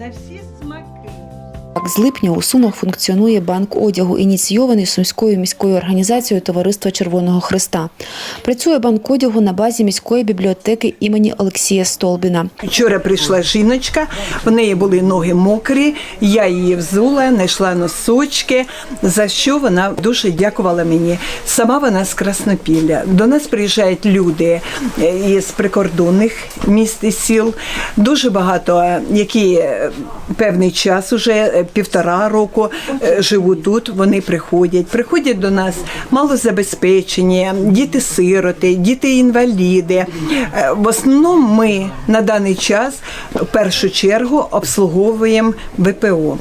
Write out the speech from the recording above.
на всі смаки. З липня у Сумах функціонує банк одягу, ініційований Сумською міською організацією Товариства Червоного Христа. Працює банк одягу на базі міської бібліотеки імені Олексія Столбіна. Вчора прийшла жіночка, в неї були ноги мокрі. Я її взула, знайшла носочки, за що вона дуже дякувала мені. Сама вона з Краснопілля. До нас приїжджають люди е, із прикордонних міст і сіл. Дуже багато, е, які е, певний час уже е, півтора року живу живуть тут. Вони приходять. Приходять до нас малозабезпечені, діти-сироти, діти-інваліди. Е, В основному ми на даний час в першу чергу обслуговуємо ВПО.